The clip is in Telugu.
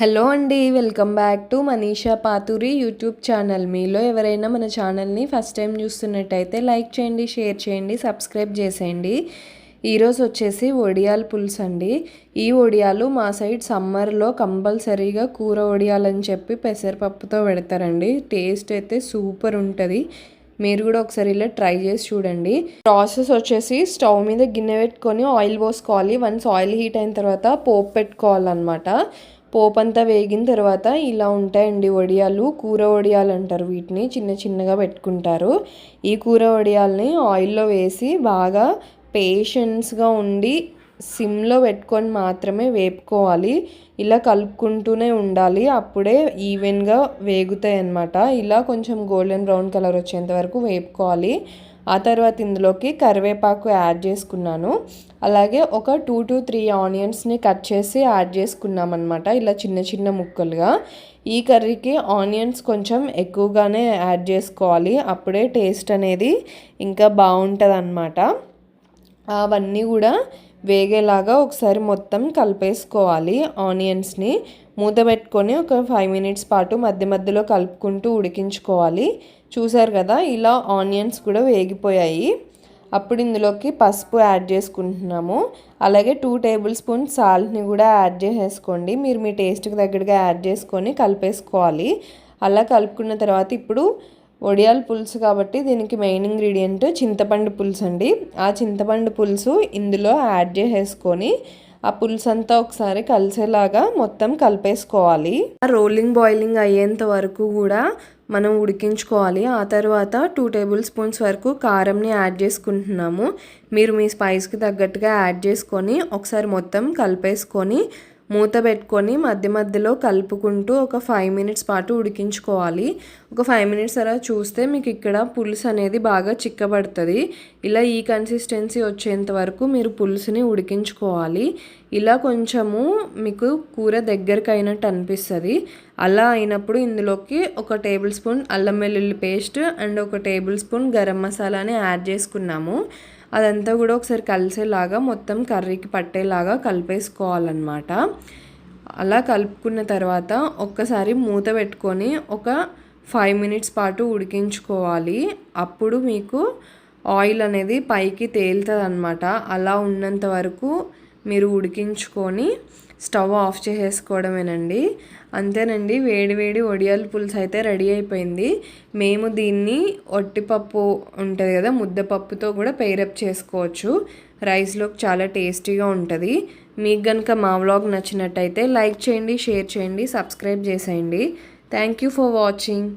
హలో అండి welcome back to Manisha Paturi YouTube channel. మీలో ఎవరైనా మన ఛానల్ని ఫస్ట్ టైం చూస్తున్నట్టయితే లైక్ చేయండి షేర్ చేయండి సబ్స్క్రైబ్ చేసేయండి. ఈరోజు వచ్చేసి ఒడియాలు పులుసు అండి. ఈ వడియాలు మా సైడ్ సమ్మర్లో కంపల్సరీగా కూర వడియాలని చెప్పి పెసరపప్పుతో పెడతారండి. టేస్ట్ అయితే సూపర్ ఉంటుంది. మీరు కూడా ఒకసారి ఇలా ట్రై చేసి చూడండి. ప్రాసెస్ వచ్చేసి స్టవ్ మీద గిన్నె పెట్టుకొని ఆయిల్ పోసుకోవాలి. వన్స్ ఆయిల్ హీట్ అయిన తర్వాత పోపు పెట్టుకోవాలన్నమాట. పోపంతా వేగిన తర్వాత ఇలా ఉంటాయండి వడియాలు. కూర వడియాలు అంటారు వీటిని చిన్న చిన్నగా పెట్టుకుంటారు. ఈ కూర వడియాల్ని ఆయిల్లో వేసి బాగా పేషెన్స్గా ఉండి సిమ్లో పెట్టుకొని మాత్రమే వేపుకోవాలి. ఇలా కలుపుకుంటూనే ఉండాలి. అప్పుడే ఈవెన్గా వేగుతాయి అన్నమాట ఇలా కొంచెం గోల్డెన్ బ్రౌన్ కలర్ వచ్చేంత వరకు వేపుకోవాలి. ఆ తర్వాత ఇందులోకి కరివేపాకు యాడ్ చేసుకున్నాను. అలాగే ఒక టూ టు త్రీ ఆనియన్స్ని కట్ చేసి యాడ్ చేసుకున్నాం అనమాట ఇలా చిన్న చిన్న ముక్కలుగా. ఈ కర్రీకి ఆనియన్స్ కొంచెం ఎక్కువగానే యాడ్ చేసుకోవాలి అప్పుడే టేస్ట్ అనేది ఇంకా బాగుంటుంది అనమాట అవన్నీ కూడా వేగేలాగా ఒకసారి మొత్తం కలిపేసుకోవాలి ఆనియన్స్ని. మూత పెట్టుకొని ఒక ఫైవ్ మినిట్స్ పాటు మధ్య మధ్యలో కలుపుకుంటూ ఉడికించుకోవాలి. చూసారు కదా ఇలా ఆనియన్స్ కూడా వేగిపోయాయి. అప్పుడు ఇందులోకి పసుపు యాడ్ చేసుకుంటున్నాము. అలాగే టూ టేబుల్ స్పూన్ సాల్ట్ని కూడా యాడ్ చేసేసుకోండి. మీరు మీ టేస్ట్కి తగ్గట్టుగా యాడ్ చేసుకొని కలిపేసుకోవాలి. అలా కలుపుకున్న తర్వాత ఇప్పుడు వడియాల పులుసు కాబట్టి దీనికి మెయిన్ ఇంగ్రీడియంట్ చింతపండు పులుసు అండి. ఆ చింతపండు పులుసు ఇందులో యాడ్ చేసేసుకొని ఆ పులుసు అంతా ఒకసారి కలిసేలాగా మొత్తం కలిపేసుకోవాలి. రోలింగ్ బాయిలింగ్ అయ్యేంత వరకు కూడా మనం ఉడికించుకోవాలి. ఆ తర్వాత టూ టేబుల్ స్పూన్స్ వరకు కారంని యాడ్ చేసుకుంటున్నాము. మీరు మీ స్పైస్కి తగ్గట్టుగా యాడ్ చేసుకొని ఒకసారి మొత్తం కలిపేసుకొని మూత పెట్టుకొని మధ్య మధ్యలో కలుపుకుంటూ ఒక ఫైవ్ మినిట్స్ పాటు ఉడికించుకోవాలి. ఒక ఫైవ్ మినిట్స్ అలా చూస్తే మీకు ఇక్కడ పులుసు అనేది బాగా చిక్కబడుతుంది. ఇలా ఈ కన్సిస్టెన్సీ వచ్చేంత వరకు మీరు పులుసుని ఉడికించుకోవాలి. ఇలా కొంచెము మీకు కూర దగ్గరకు అయినట్టు అనిపిస్తుంది. అలా అయినప్పుడు ఇందులోకి ఒక టేబుల్ స్పూన్ అల్లం వెల్లుల్లి పేస్ట్ అండ్ ఒక టేబుల్ స్పూన్ గరం మసాలాని యాడ్ చేసుకున్నాము. అదంతా కూడా ఒకసారి కలిసేలాగా మొత్తం కర్రీకి పట్టేలాగా కలిపేసుకోవాలన్నమాట. అలా కలుపుకున్న తర్వాత ఒక్కసారి మూత పెట్టుకొని ఒక ఫైవ్ మినిట్స్ పాటు ఉడికించుకోవాలి. అప్పుడు మీకు ఆయిల్ అనేది పైకి తేలుతుంది అనమాట అలా ఉన్నంత వరకు మీరు ఉడికించుకొని స్టవ్ ఆఫ్ చేసేసుకోవడమేనండి. అంతేనండి వేడి వేడి వడియాల పులుసు అయితే రెడీ అయిపోయింది. మేము దీన్ని ఒట్టిపప్పు ఉంటుంది కదా ముద్దపప్పుతో కూడా పేరప్ చేసుకోవచ్చు. రైస్లోకి చాలా టేస్టీగా ఉంటుంది. మీకు కనుక మా వ్లాగ్ నచ్చినట్టయితే లైక్ చేయండి షేర్ చేయండి సబ్స్క్రైబ్ చేసేయండి. Thank you for watching.